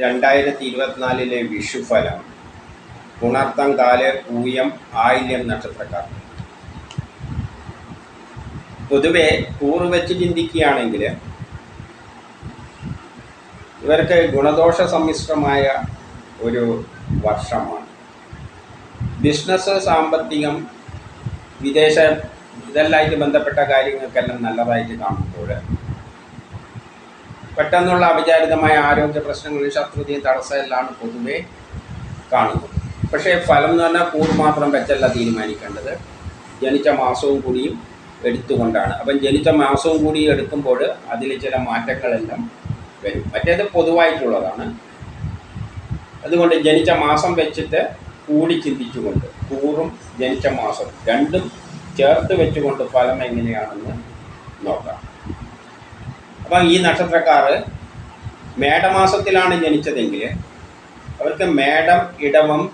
രണ്ടായിരത്തി ഇരുപത്തിനാലിലെ വിഷുഫലം. ഉണർത്തം കാൽ പൂയം ആയില്യം നക്ഷത്രക്കാർ. പൊതുവെ കൂറ് വെച്ച് ചിന്തിക്കുകയാണെങ്കിൽ ഇവർക്ക് ഗുണദോഷ സമ്മിശ്രമായ ഒരു വർഷമാണ്. ബിസിനസ് സാമ്പത്തികം വിദേശ ഇതെല്ലാമായിട്ട് ബന്ധപ്പെട്ട കാര്യങ്ങൾക്കെല്ലാം നല്ലതായിട്ട് കാണുമ്പോൾ പെട്ടെന്നുള്ള അവിചാരിതമായ ആരോഗ്യ പ്രശ്നങ്ങളിൽ ശത്രുതയും തടസ്സമെല്ലാം പൊതുവെ കാണുന്നത് പക്ഷേ ഫലം എന്ന് പറഞ്ഞാൽ കൂർ മാത്രം വെച്ചല്ല തീരുമാനിക്കേണ്ടത്. ജനിച്ച മാസവും കൂടിയും എടുത്തുകൊണ്ടാണ്. അപ്പം ജനിച്ച മാസവും കൂടി എടുക്കുമ്പോൾ അതിൽ ചില മാറ്റങ്ങളെല്ലാം വരും. മറ്റേത് പൊതുവായിട്ടുള്ളതാണ്. അതുകൊണ്ട് ജനിച്ച മാസം വെച്ചിട്ട് കൂടി ചിന്തിച്ചുകൊണ്ട് കൂറും ജനിച്ച മാസം രണ്ടും ചേർത്ത് വെച്ചുകൊണ്ട് ഫലം എങ്ങനെയാണെന്ന് നോക്കാം. അപ്പം ഈ നക്ഷത്രക്കാർ മേടമാസത്തിലാണ് ജനിച്ചതെങ്കിൽ അവർക്ക് മേടം ഇടവം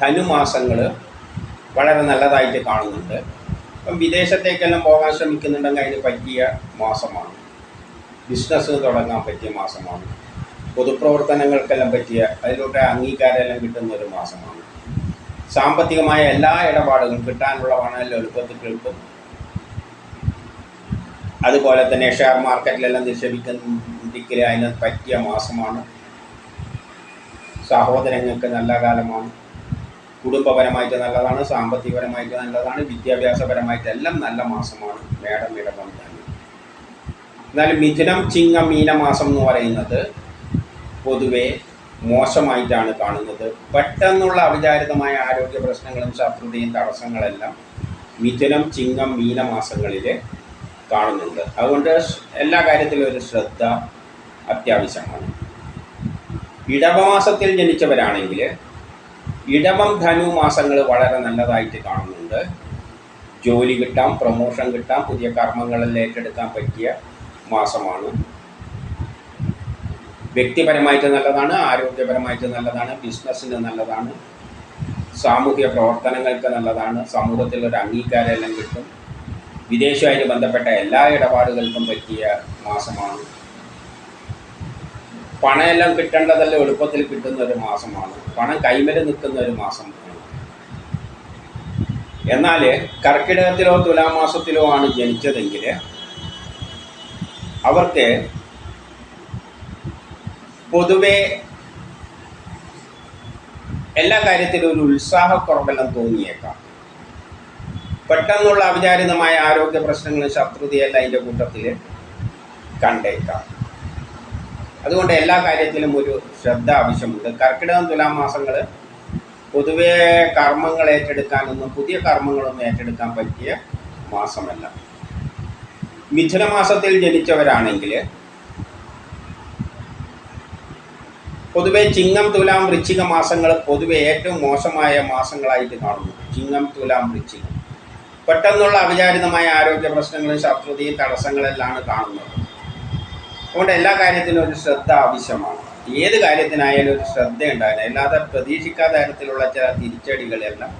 ധനുമാസങ്ങൾ വളരെ നല്ലതായിട്ട് കാണുന്നുണ്ട്. അപ്പം വിദേശത്തേക്കെല്ലാം പോകാൻ ശ്രമിക്കുന്നുണ്ടെങ്കിൽ അതിന് പറ്റിയ മാസമാണ്. ബിസിനസ് തുടങ്ങാൻ പറ്റിയ മാസമാണ്. പൊതുപ്രവർത്തനങ്ങൾക്കെല്ലാം പറ്റിയ അതിലൂടെ അംഗീകാരമെല്ലാം കിട്ടുന്ന ഒരു മാസമാണ്. സാമ്പത്തികമായ എല്ലാ ഇടപാടുകളും കിട്ടാനുള്ള പണമെല്ലാം എളുപ്പത്തിൽ കിട്ടും അതുപോലെ തന്നെ ഷെയർ മാർക്കറ്റിലെല്ലാം നിക്ഷേപിക്കുന്നതിൽ അതിന് പറ്റിയ മാസമാണ്. സഹോദരങ്ങൾക്ക് നല്ല കാലമാണ്. കുടുംബപരമായിട്ട് നല്ലതാണ് സാമ്പത്തികപരമായിട്ട് നല്ലതാണ് വിദ്യാഭ്യാസപരമായിട്ട് എല്ലാം നല്ല മാസമാണ്. മേടം ഇടവം തന്നെ എന്നാൽ മിഥുനം ചിങ്ങം മീനമാസം എന്ന് പറയുന്നത് പൊതുവെ മോശമായിട്ടാണ് കാണുന്നത്. പെട്ടെന്നുള്ള അവിചാരിതമായ ആരോഗ്യ പ്രശ്നങ്ങളും ശത്രുതയും തടസ്സങ്ങളെല്ലാം മിഥുനം ചിങ്ങം മീനമാസങ്ങളിൽ കാണുന്നുണ്ട്. അതുകൊണ്ട് എല്ലാ കാര്യത്തിലും ഒരു ശ്രദ്ധ അത്യാവശ്യമാണ്. ഇടവമാസത്തിൽ ജനിച്ചവരാണെങ്കിൽ ഇടവം ധനു മാസങ്ങൾ വളരെ നല്ലതായിട്ട് കാണുന്നുണ്ട്. ജോലി കിട്ടാം പ്രൊമോഷൻ കിട്ടാം പുതിയ കർമ്മങ്ങളിൽ ഏറ്റെടുക്കാൻ പറ്റിയ മാസമാണ്. വ്യക്തിപരമായിട്ട് നല്ലതാണ് ആരോഗ്യപരമായിട്ട് നല്ലതാണ് ബിസിനസ്സിന് നല്ലതാണ് സാമൂഹിക പ്രവർത്തനങ്ങൾക്ക് നല്ലതാണ് സമൂഹത്തിൽ ഒരു അംഗീകാരം എല്ലാം കിട്ടും. വിദേശമായിട്ട് ബന്ധപ്പെട്ട എല്ലാ ഇടപാടുകൾക്കും പറ്റിയ മാസമാണ്. പണമെല്ലാം കിട്ടേണ്ടതെല്ലാം എളുപ്പത്തിൽ കിട്ടുന്ന ഒരു മാസമാണ്. പണം കൈമൽ നിൽക്കുന്ന ഒരു മാസമാണ് എന്നാൽ കർക്കിടകത്തിലോ തുലാമാസത്തിലോ ആണ് ജനിച്ചതെങ്കിൽ അവർക്ക് പൊതുവെ എല്ലാ കാര്യത്തിലും ഒരു ഉത്സാഹക്കുറവെല്ലാം തോന്നിയേക്കാം. പെട്ടെന്നുള്ള അവിചാരിതമായ ആരോഗ്യ പ്രശ്നങ്ങളും ശത്രുതയെല്ലാം അതിന്റെ കൂട്ടത്തിൽ കണ്ടേക്കാം. അതുകൊണ്ട് എല്ലാ കാര്യത്തിലും ഒരു ശ്രദ്ധ ആവശ്യമുണ്ട്. കർക്കിടകം തുലാം മാസങ്ങൾ പൊതുവേ കർമ്മങ്ങൾ ഏറ്റെടുക്കാനൊന്നും പുതിയ കർമ്മങ്ങളൊന്നും ഏറ്റെടുക്കാൻ പറ്റിയ മാസമല്ല. മിഥുന മാസത്തിൽ ജനിച്ചവരാണെങ്കിൽ പൊതുവെ ചിങ്ങം തുലാം വൃശ്ചിക മാസങ്ങൾ പൊതുവെ ഏറ്റവും മോശമായ മാസങ്ങളായിട്ട് കാണുന്നു. ചിങ്ങം തുലാം വൃശ്ചികം. പെട്ടെന്നുള്ള അവിചാരിതമായ ആരോഗ്യ പ്രശ്നങ്ങളും ശത്രുതയും തടസ്സങ്ങളെല്ലാം കാണുന്നത്. അതുകൊണ്ട് എല്ലാ കാര്യത്തിനും ഒരു ശ്രദ്ധ ആവശ്യമാണ്. ഏത് കാര്യത്തിനായാലും ഒരു ശ്രദ്ധ ഉണ്ടായാലും അല്ലാതെ പ്രതീക്ഷിക്കാത്ത തരത്തിലുള്ള ചില തിരിച്ചടികളെല്ലാം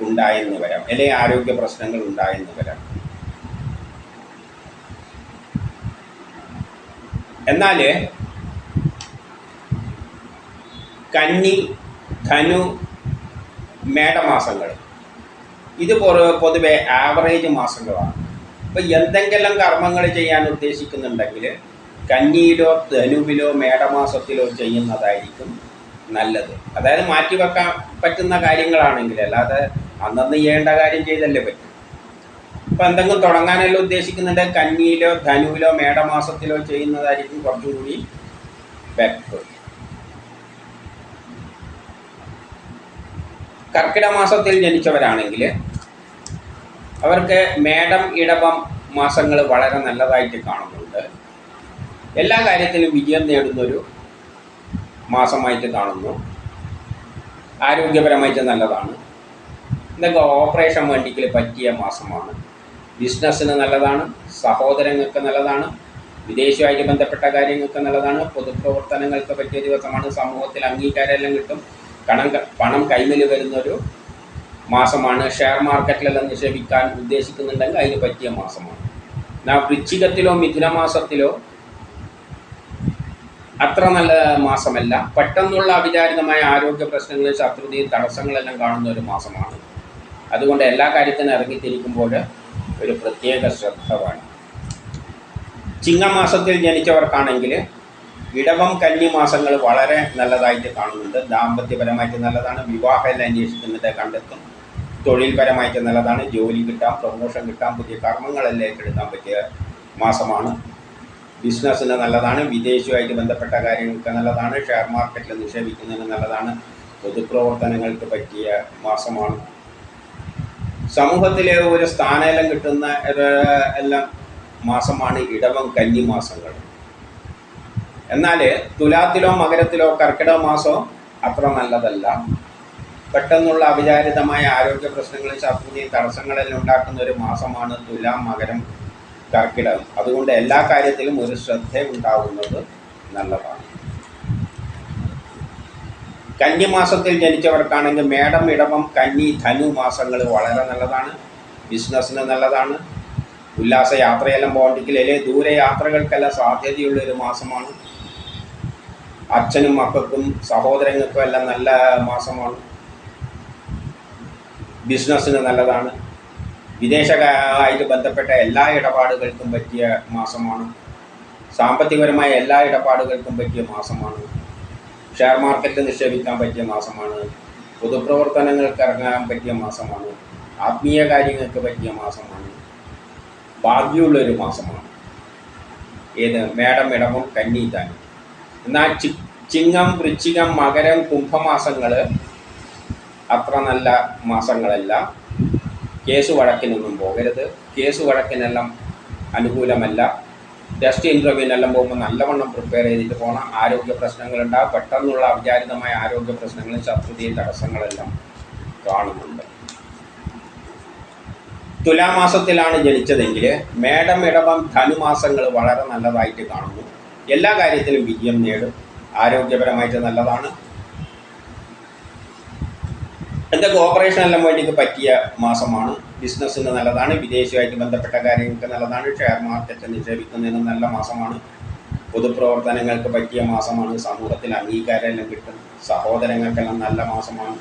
ഉണ്ടായെന്ന് വരാം. അല്ലെങ്കിൽ ആരോഗ്യ പ്രശ്നങ്ങൾ ഉണ്ടായെന്ന് വരാം. എന്നാൽ കന്നി ധനു മേടമാസങ്ങൾ. ഇത് പൊതുവെ ആവറേജ് മാസങ്ങളാണ്. അപ്പോൾ എന്തെങ്കിലും കർമ്മങ്ങൾ ചെയ്യാൻ ഉദ്ദേശിക്കുന്നുണ്ടെങ്കിൽ കന്നിയിലോ ധനുവിലോ മേടമാസത്തിലോ ചെയ്യുന്നതായിരിക്കും നല്ലത്. അതായത് മാറ്റി വെക്കാൻ പറ്റുന്ന കാര്യങ്ങളാണെങ്കിൽ അല്ലാതെ അന്നന്ന് ചെയ്യേണ്ട കാര്യം ചെയ്തല്ലേ പറ്റും. ഇപ്പം എന്തെങ്കിലും തുടങ്ങാനല്ലോ ഉദ്ദേശിക്കുന്നുണ്ടെങ്കിൽ കന്നിയിലോ ധനുവിലോ മേടമാസത്തിലോ ചെയ്യുന്നതായിരിക്കും കുറച്ചും കൂടി ബെറ്റർ കർക്കിടക മാസത്തിൽ ജനിച്ചവരാണെങ്കിൽ അവർക്ക് മേടം ഇടവം മാസങ്ങൾ വളരെ നല്ലതായിട്ട് കാണുന്നുണ്ട്. എല്ലാ കാര്യത്തിലും വിജയം നേടുന്നൊരു മാസമായിട്ട് കാണുന്നു. ആരോഗ്യപരമായിട്ട് നല്ലതാണ്. ഇതൊക്കെ ഓപ്പറേഷൻ വേണ്ടിക്കൽ പറ്റിയ മാസമാണ്. ബിസിനസ്സിന് നല്ലതാണ് സഹോദരങ്ങൾക്ക് നല്ലതാണ് വിദേശവുമായിട്ട് ബന്ധപ്പെട്ട കാര്യങ്ങൾക്ക് നല്ലതാണ് പൊതുപ്രവർത്തനങ്ങൾക്ക് പറ്റിയ ദിവസമാണ് സമൂഹത്തിൽ അംഗീകാരമെല്ലാം കിട്ടും. കണം പണം കൈമിൽ വരുന്നൊരു മാസമാണ്. ഷെയർ മാർക്കറ്റിലെല്ലാം നിക്ഷേപിക്കാൻ ഉദ്ദേശിക്കുന്നുണ്ടെങ്കിൽ അതിന് പറ്റിയ മാസമാണ്. എന്നാൽ വൃശ്ചികത്തിലോ മിഥുനമാസത്തിലോ അത്ര നല്ല മാസമല്ല. പെട്ടെന്നുള്ള അവിചാരിതമായ ആരോഗ്യ പ്രശ്നങ്ങളും ശത്രുതയും തടസ്സങ്ങളെല്ലാം കാണുന്ന ഒരു മാസമാണ്. അതുകൊണ്ട് എല്ലാ കാര്യത്തിനും ഇറങ്ങിത്തിരിക്കുമ്പോൾ ഒരു പ്രത്യേക ശ്രദ്ധ വേണം. ചിങ്ങമാസത്തിൽ ജനിച്ചവർക്കാണെങ്കിൽ ഇടവം കന്നി മാസങ്ങൾ വളരെ നല്ലതായിട്ട് കാണുന്നുണ്ട്. ദാമ്പത്യപരമായിട്ട് നല്ലതാണ്. വിവാഹമെല്ലാം അന്വേഷിക്കുന്നത് കണ്ടെത്തും. തൊഴിൽപരമായിട്ട് നല്ലതാണ്. ജോലി കിട്ടാം പ്രൊമോഷൻ കിട്ടാം പുതിയ കർമ്മങ്ങളെല്ലാം ഏറ്റെടുക്കാൻ പറ്റിയ മാസമാണ്. ബിസിനസ്സിന് നല്ലതാണ്. വിദേശവുമായിട്ട് ബന്ധപ്പെട്ട കാര്യങ്ങൾക്ക് നല്ലതാണ്. ഷെയർ മാർക്കറ്റിൽ നിക്ഷേപിക്കുന്നതിന് നല്ലതാണ്. പൊതുപ്രവർത്തനങ്ങൾക്ക് പറ്റിയ മാസമാണ്. സമൂഹത്തിലെ ഒരു സ്ഥാനമെല്ലാം കിട്ടുന്ന എല്ലാം മാസമാണ് ഇടവം കന്നി മാസങ്ങൾ. എന്നാൽ തുലാത്തിലോ മകരത്തിലോ കർക്കിടക മാസമോ അത്ര നല്ലതല്ല. പെട്ടെന്നുള്ള അവിചാരിതമായ ആരോഗ്യ പ്രശ്നങ്ങളും ശത്രുതയും തടസ്സങ്ങളെല്ലാം ഉണ്ടാക്കുന്ന ഒരു മാസമാണ് തുലാം മകരം കർക്കിടകം. അതുകൊണ്ട് എല്ലാ കാര്യത്തിലും ഒരു ശ്രദ്ധ ഉണ്ടാകുന്നത് നല്ലതാണ്. കന്നിമാസത്തിൽ ജനിച്ചവർക്കാണെങ്കിൽ മേടം ഇടവം കന്നി ധനു മാസങ്ങൾ വളരെ നല്ലതാണ്. ബിസിനസ്സിന് നല്ലതാണ്. ഉല്ലാസ യാത്രയെല്ലാം പോകണ്ടെങ്കിൽ അല്ലെങ്കിൽ ദൂരെ യാത്രകൾക്കെല്ലാം സാധ്യതയുള്ള ഒരു മാസമാണ് അച്ഛനും മക്കൾക്കും സഹോദരങ്ങൾക്കും എല്ലാം നല്ല മാസമാണ്. ബിസിനസ്സിന് നല്ലതാണ്. വിദേശമായിട്ട് ബന്ധപ്പെട്ട എല്ലാ ഇടപാടുകൾക്കും പറ്റിയ മാസമാണ്. സാമ്പത്തികപരമായ എല്ലാ ഇടപാടുകൾക്കും പറ്റിയ മാസമാണ്. ഷെയർ മാർക്കറ്റിൽ നിക്ഷേപിക്കാൻ പറ്റിയ മാസമാണ്. പൊതുപ്രവർത്തനങ്ങൾക്ക് ഇറങ്ങാൻ പറ്റിയ മാസമാണ്. ആത്മീയ കാര്യങ്ങൾക്ക് പറ്റിയ മാസമാണ്. ഭാഗ്യമുള്ളൊരു മാസമാണ്. ഏത്? മേടം ഇടമോ കന്നി താനും എന്നാൽ ചി ചിങ്ങം വൃശ്ചികം മകരം കുംഭമാസങ്ങൾ അത്ര നല്ല മാസങ്ങളല്ല. കേസ് വഴക്കിനൊന്നും പോകരുത്. കേസ് വഴക്കിനെല്ലാം അനുകൂലമല്ല. ടെസ്റ്റ് ഇന്റർവ്യൂവിനെല്ലാം പോകുമ്പോൾ നല്ലവണ്ണം പ്രിപ്പയർ ചെയ്തിട്ട് പോകണം ആരോഗ്യ പ്രശ്നങ്ങളുണ്ടാകും പെട്ടെന്നുള്ള അവിചാരിതമായ ആരോഗ്യ പ്രശ്നങ്ങളും ശത്രുതയും തടസ്സങ്ങളെല്ലാം കാണുന്നുണ്ട്. തുലാമാസത്തിലാണ് ജനിച്ചതെങ്കിൽ മേടം ഇടവം ധനുമാസങ്ങൾ വളരെ നല്ലതായിട്ട് കാണുന്നു. എല്ലാ കാര്യത്തിലും വിജയം നേടും. ആരോഗ്യപരമായിട്ട് നല്ലതാണ്. എന്റെ കോപ്പറേഷൻ എല്ലാം വേണ്ടിക്ക് പറ്റിയ മാസമാണ്. ബിസിനസ്സിന് നല്ലതാണ്. വിദേശമായിട്ട് ബന്ധപ്പെട്ട കാര്യങ്ങൾക്ക് നല്ലതാണ്. ഷെയർ മാർക്കറ്റ് നിക്ഷേപിക്കുന്നതിന് നല്ല മാസമാണ്. പൊതുപ്രവർത്തനങ്ങൾക്ക് പറ്റിയ മാസമാണ്. സമൂഹത്തിൽ അംഗീകാരമെല്ലാം കിട്ടും. സഹോദരങ്ങൾക്കെല്ലാം നല്ല മാസമാണ്.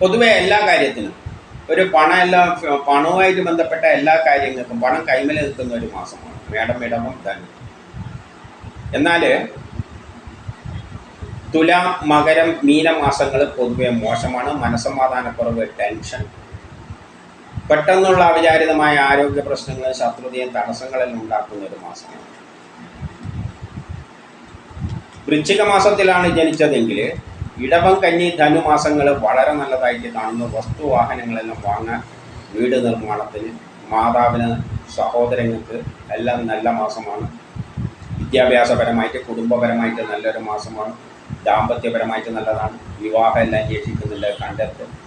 പൊതുവെ എല്ലാ കാര്യത്തിനും ഒരു പണം എല്ലാം പണവുമായിട്ട് ബന്ധപ്പെട്ട എല്ലാ കാര്യങ്ങൾക്കും പണം കൈമല നിൽക്കുന്ന ഒരു മാസമാണ്. മേടം ഇടവം തന്നെ എന്നാൽ തുല മകരം മീനമാസങ്ങൾ പൊതുവെ മോശമാണ്. മനസ്സമാധാനക്കുറവ് ടെൻഷൻ. പെട്ടെന്നുള്ള അവിചാരിതമായ ആരോഗ്യ പ്രശ്നങ്ങൾ ശത്രുതയും തടസ്സങ്ങളെല്ലാം ഉണ്ടാക്കുന്ന ഒരു മാസമാണ്. വൃശ്ചിക മാസത്തിലാണ് ജനിച്ചതെങ്കിൽ ഇടവം കന്നി ധനുമാസങ്ങൾ വളരെ നല്ലതായിട്ട് കാണുന്നു. വസ്തുവാഹനങ്ങളെല്ലാം വാങ്ങാൻ വീട് നിർമ്മാണത്തിന് മാതാവിന് സഹോദരങ്ങൾക്ക് എല്ലാം നല്ല മാസമാണ്. വിദ്യാഭ്യാസപരമായിട്ട് കുടുംബപരമായിട്ട് നല്ലൊരു മാസമാണ്. ദാമ്പത്യപരമായിട്ട് നല്ലതാണ്. വിവാഹം എല്ലാം അന്വേഷിക്കുന്നില്ല കണ്ടെത്തും.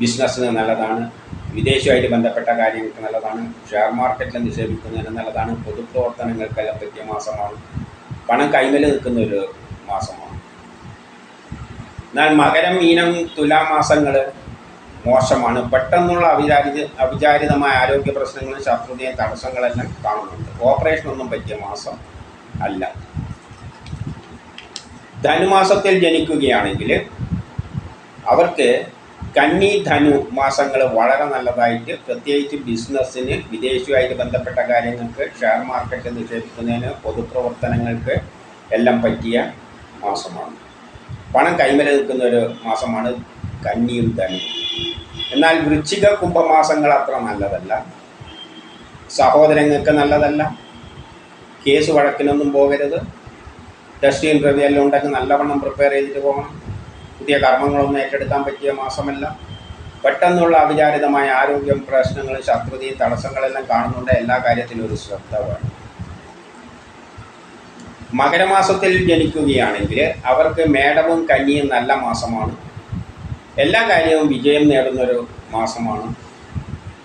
ബിസിനസ്സിന് നല്ലതാണ്. വിദേശമായിട്ട് ബന്ധപ്പെട്ട കാര്യങ്ങൾക്ക് നല്ലതാണ്. ഷെയർ മാർക്കറ്റിൽ നിക്ഷേപിക്കുന്നതിന് നല്ലതാണ്. പൊതുപ്രവർത്തനങ്ങൾക്കെല്ലാം പറ്റിയ മാസമാണ് പണം കൈമൽ നിൽക്കുന്ന ഒരു മാസമാണ്. എന്നാൽ മകരം മീനം തുലാമാസങ്ങൾ മോശമാണ്. പെട്ടെന്നുള്ള അവിചാരിത അവിചാരിതമായ ആരോഗ്യ പ്രശ്നങ്ങളും ശത്രുതയും തടസ്സങ്ങളെല്ലാം കാണുന്നുണ്ട്. ഓപ്പറേഷൻ ഒന്നും പറ്റിയ മാസം അല്ല. ധനുമാസത്തിൽ ജനിക്കുകയാണെങ്കിൽ അവർക്ക് കന്നി ധനു മാസങ്ങൾ വളരെ നല്ലതായിട്ട് പ്രത്യേകിച്ച് ബിസിനസ്സിന് വിദേശവുമായിട്ട് ബന്ധപ്പെട്ട കാര്യങ്ങൾക്ക് ഷെയർ മാർക്കറ്റ് നിക്ഷേപിക്കുന്നതിന് പൊതുപ്രവർത്തനങ്ങൾക്ക് എല്ലാം പറ്റിയ മാസമാണ്. പണം കൈമല നിൽക്കുന്ന ഒരു മാസമാണ് കന്നിയും തനി എന്നാൽ വൃശ്ചിക കുംഭമാസങ്ങൾ അത്ര നല്ലതല്ല. സഹോദരങ്ങൾക്ക് നല്ലതല്ല. കേസ് വഴക്കിനൊന്നും പോകരുത്. ടെസ്റ്റ് ഇന്റർവ്യൂ എല്ലാം ഉണ്ടെങ്കിൽ നല്ലവണ്ണം പ്രിപ്പയർ ചെയ്തിട്ട് പോകണം. പുതിയ കർമ്മങ്ങളൊന്നും ഏറ്റെടുക്കാൻ പറ്റിയ മാസമല്ല. പെട്ടെന്നുള്ള അവിചാരിതമായ ആരോഗ്യം പ്രശ്നങ്ങളും ശത്രുതയും തടസ്സങ്ങളെല്ലാം കാണുന്നുണ്ട്. എല്ലാ കാര്യത്തിലും ഒരു ശ്രദ്ധ വേണം. മകരമാസത്തിൽ ജനിക്കുകയാണെങ്കിൽ അവർക്ക് മേടവും കന്നിയും നല്ല മാസമാണ്. എല്ലാ കാര്യവും വിജയം നേടുന്നൊരു മാസമാണ്.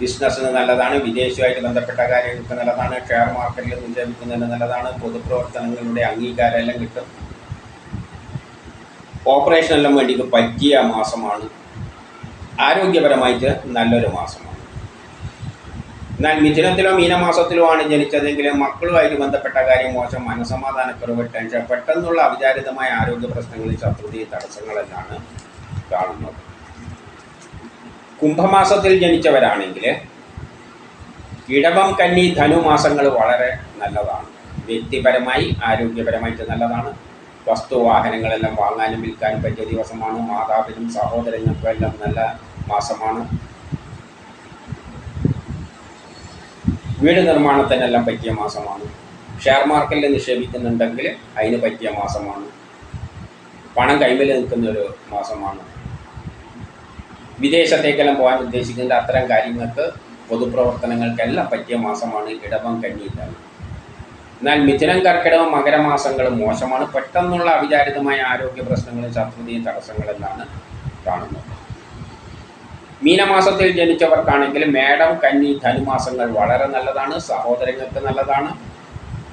ബിസിനസ്സിന് നല്ലതാണ് വിദേശവുമായിട്ട് ബന്ധപ്പെട്ട കാര്യങ്ങൾക്ക് നല്ലതാണ് ഷെയർ മാർക്കറ്റിൽ നിക്ഷേപിക്കുന്നതിന് നല്ലതാണ് പൊതുപ്രവർത്തനങ്ങളുടെ അംഗീകാരം എല്ലാം കിട്ടും. ഓപ്പറേഷനെല്ലാം വേണ്ടിക്ക് പറ്റിയ മാസമാണ്. ആരോഗ്യപരമായിട്ട് നല്ലൊരു മാസമാണ്. എന്നാൽ മിഥുനത്തിലോ മീനമാസത്തിലോ ആണ് ജനിച്ചതെങ്കിൽ മക്കളുമായിട്ട് ബന്ധപ്പെട്ട കാര്യം മോശം. മനസമാധാനക്കുറവ് ടെൻഷൻ പെട്ടെന്നുള്ള അവിചാരിതമായ ആരോഗ്യ പ്രശ്നങ്ങളിൽ ശത്രുതി തടസ്സങ്ങളെല്ലാം കാണുന്നത്. കുംഭമാസത്തിൽ ജനിച്ചവരാണെങ്കിൽ ഇടവം കന്നി ധനുമാസങ്ങൾ വളരെ നല്ലതാണ്. വ്യക്തിപരമായി ആരോഗ്യപരമായിട്ട് നല്ലതാണ്. വസ്തു വാഹനങ്ങളെല്ലാം വാങ്ങാനും വിൽക്കാനും പറ്റിയ ദിവസമാണ്. മാതാവിനും സഹോദരങ്ങൾക്കും എല്ലാം നല്ല മാസമാണ്. വീട് നിർമ്മാണത്തിനെല്ലാം പറ്റിയ മാസമാണ്. ഷെയർ മാർക്കറ്റിൽ നിക്ഷേപിക്കുന്നുണ്ടെങ്കിൽ അതിന് പറ്റിയ മാസമാണ്. പണം കൈമിൽ നിൽക്കുന്ന ഒരു മാസമാണ്. വിദേശത്തേക്കെല്ലാം പോകാൻ ഉദ്ദേശിക്കുന്ന അത്തരം കാര്യങ്ങൾക്ക് പൊതുപ്രവർത്തനങ്ങൾക്കെല്ലാം പറ്റിയ മാസമാണ് ഇടവം കഴിഞ്ഞില്ല എന്നാൽ മിഥുനം കർക്കിടകം മകരമാസങ്ങൾ മോശമാണ്. പെട്ടെന്നുള്ള അവിചാരിതമായ ആരോഗ്യ പ്രശ്നങ്ങളും ശത്രുതയും തടസ്സങ്ങളെല്ലാം കാണുന്നത് മീനമാസത്തിൽ ജനിച്ചവർക്കാണെങ്കിൽ മേടം കന്നി ധനുമാസങ്ങൾ വളരെ നല്ലതാണ് സഹോദരങ്ങൾക്ക് നല്ലതാണ്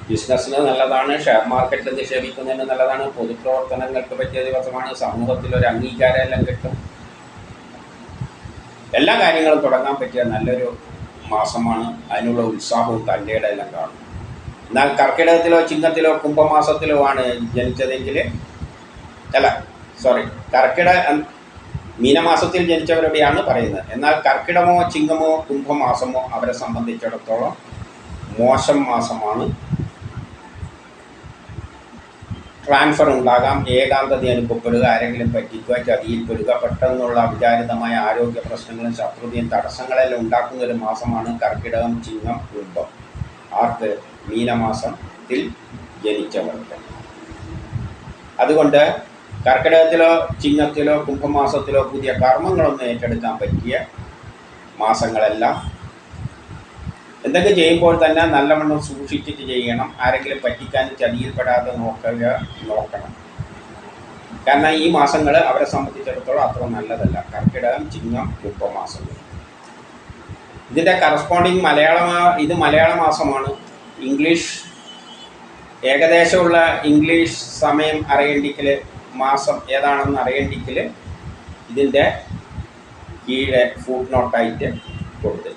ബിസിനസ്സിന് നല്ലതാണ് ഷെയർ മാർക്കറ്റിൽ നിക്ഷേപിക്കുന്നതിന് നല്ലതാണ് പൊതുപ്രവർത്തനങ്ങൾക്ക് പറ്റിയ ദിവസമാണ് സമൂഹത്തിൽ ഒരു അംഗീകാരം എല്ലാം കിട്ടും. എല്ലാ കാര്യങ്ങളും തുടങ്ങാൻ പറ്റിയ നല്ലൊരു മാസമാണ്. അതിനുള്ള ഉത്സാഹവും തന്റെയുടെ എല്ലാം കാണും. എന്നാൽ കർക്കിടകത്തിലോ ചിങ്ങത്തിലോ കുംഭമാസത്തിലോ ആണ് ജനിച്ചതെങ്കിൽ അല്ല സോറി കർക്കിട മീനമാസത്തിൽ ജനിച്ചവരുടെയാണ് പറയുന്നത്. എന്നാൽ കർക്കിടമോ ചിങ്ങമോ കുംഭമാസമോ അവരെ സംബന്ധിച്ചിടത്തോളം മോശം മാസമാണ്. ട്രാൻസ്ഫർ ഉണ്ടാകാം. ഏകാന്തത അനുഭവപ്പെടുക ആരെങ്കിലും പറ്റിക്കുക ചതിയിൽപ്പെടുക പെട്ടെന്നുള്ള അവിചാരിതമായ ആരോഗ്യ പ്രശ്നങ്ങളും ശത്രുതയും തടസ്സങ്ങളെല്ലാം ഉണ്ടാക്കുന്ന ഒരു മാസമാണ് കർക്കിടകം ചിങ്ങം കുംഭം. ആർക്ക്? മീനമാസത്തിൽ ജനിച്ചവർക്ക്. അതുകൊണ്ട് കർക്കിടകത്തിലോ ചിങ്ങത്തിലോ കുംഭമാസത്തിലോ പുതിയ കർമ്മങ്ങളൊന്നും ഏറ്റെടുക്കാൻ പറ്റിയ മാസങ്ങളെല്ലാം എന്തൊക്കെ ചെയ്യുമ്പോൾ തന്നെ നല്ലവണ്ണം സൂക്ഷിച്ചിട്ട് ചെയ്യണം. ആരെങ്കിലും പറ്റിക്കാൻ ചതിയിൽപ്പെടാതെ നോക്കുക നോക്കണം. കാരണം ഈ മാസങ്ങൾ അവരെ സംബന്ധിച്ചിടത്തോളം അത്ര നല്ലതല്ല. കർക്കിടകം ചിങ്ങം കുംഭമാസങ്ങൾ ഇതിന്റെ കറസ്പോണ്ടിങ് മലയാള ഇത് മലയാള മാസമാണ്. ഇംഗ്ലീഷ് ഏകദേശമുള്ള ഇംഗ്ലീഷ് സമയം അറിയണ്ടെങ്കിൽ മാസം ഏതാണെന്ന് അറിയണ്ടെങ്കിൽ ഇതിന്റെ കീഴെ ഫുഡ് നോട്ടായിട്ട് കൊടുത്തിട്ടുണ്ട്